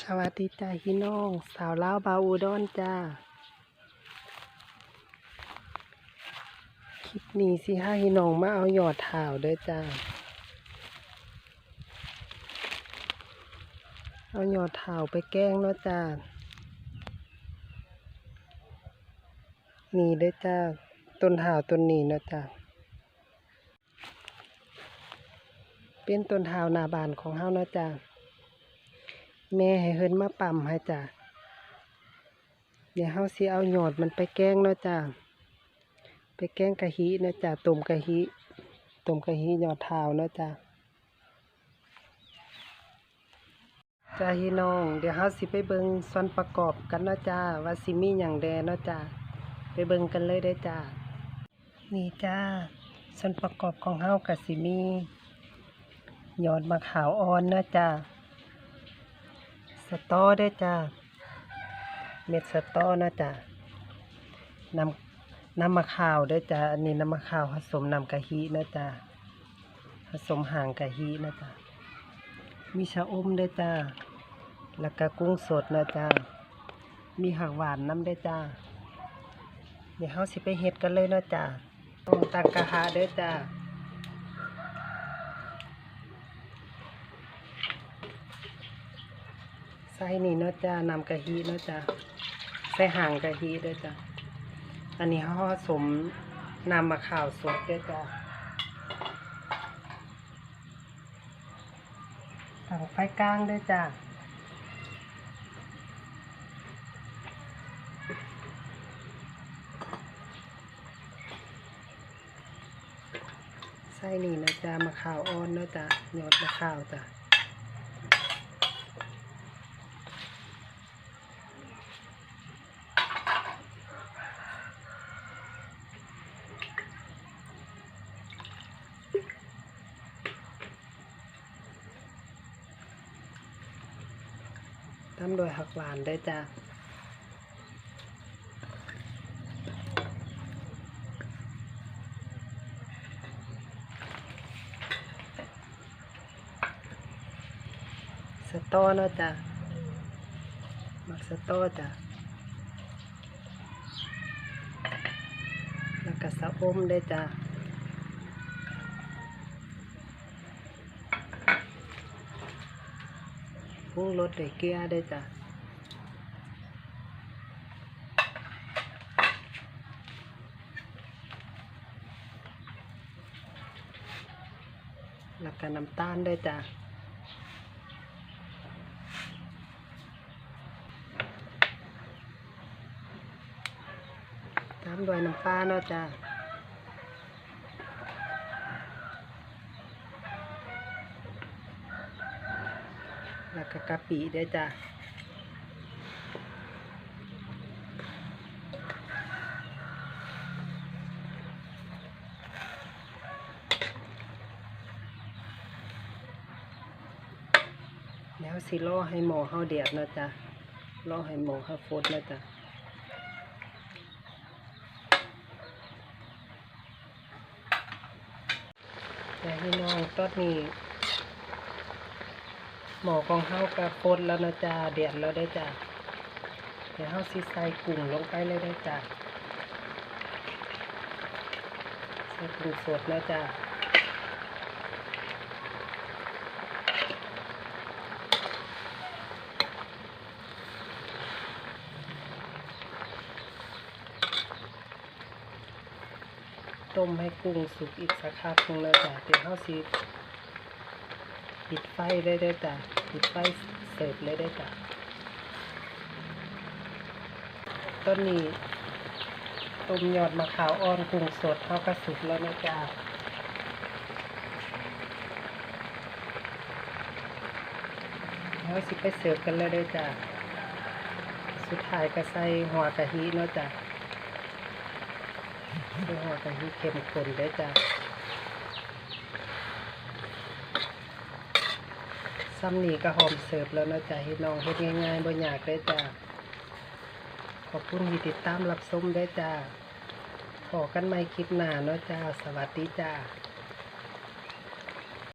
สวัสดีจ้าพี่น้อง สาวเลาบาอุดรจ้า คลิปนี้สิห้พี่น้องมาเอาหยอดถ่าวเด้อจ้า เอาหยอดถ่าวไปแกล้งเนาะจ้า นี่เด้จ้า ต้นถ่าวต้นนี้เนาะจ้า เป็นต้นถ่าวหน้าบานของเฮาเนาะจ้า แม่ให้เฮินมาปั่มให้จ้ะเดี๋ยวเฮาสิเอาหยอดมันไปแกงเนาะจ้ะไปแกงกะฮิเนาะจ้ะต้มกะฮิต้มกะฮิหยอดเท้าเนาะจ้ะจ้าพี่น้อง เดี๋ยวเฮาสิไปเบิงส่วนประกอบกันเนาะจ้าว่าสิมีหยังแดเนาะจ้าไปเบิงกันเลยเด้จ้านี่จ้าส่วนประกอบของเฮาก็สิมีหยอดมะขาวอ่อนเนาะจ้า ตอได้จ้า เม็ดสตอนะจ้ะน้ำน้ำมะขาวได้จ้า อันนี้น้ำมะขาวผสมน้ำกะทินะจ้า ผสมห่างกะทินะจ้า มีชะอมได้จ้า แล้วก็กุ้งสดนะจ้า มีหักหวานน้ำได้จ้า เดี๋ยวเฮาสิไปเฮ็ดกันเลยนะจ้าต้องตั้งกระทะเด้จ้า ส่นี่เนาะจ้านำกะทิเนาะจ้าใส่ห่างกะทิด้วยจ้าอันนี้ห่อสมนำมาข่าวสดด้วยจ้าตั้งไฟกลางด้วยจ้าใส่นี่นะจ้ามะข่าวอ่อนเนาะจ้ายอดมะข่าวจ้า ทำโดยหักหวานได้จ้ะสตอเนาะจ้ะมักสตอจ้ะแล้วก็สะอมได้จ้ะ ปรุงรสด้วยเกลือได้จ้ะแล้วก็น้ำตาลได้จ้ะตามด้วยน้ำปลาเนาะจ้ะ ก็กะปิได้จ้ะแล้วสิรอให้หมอเฮาเดือดนะจ้ะรอให้หมอเฮาฟดนะจ้ะแต่พี่น้องตอนนี้ หมอของเฮากระฟดแล้วนะจ้าเดือดแล้วได้จ้ะเดี๋ยวเฮาสิใส่กุ้งลงไปเลยได้จ้ะใส่กุ้งสดนะจ้ะต้มให้กุ้งสุกอีกสักพักหนึงแล้วจ้ะเดี๋ยวเฮาสิ ปิดไฟได้ได้จ้ะปิดไฟเสิร์ฟเลยได้จ้ะต้นนี้ต้มยอดมะขาวอ่อนกุ้งสดเฮาก็สุกแล้วนะจ้ะเฮาสิไปเสิร์ฟกันเลยได้จ้ะสุดท้ายก็ใส่หัวกะทิเนาะจ้ะคือหัวกะทิเข้มข้นได้จ้ะ ซ้ำนี่ก็หอมเสิร์ฟแล้วนะจ๊ะให้น้องเฮ็ดง่ายๆบ่ยากได้จ้ะขอบคุณที่ติดตามรับชมได้จ้ะขอกันใหม่คลิปหน้าเนาะจ้า สวัสดีจ้า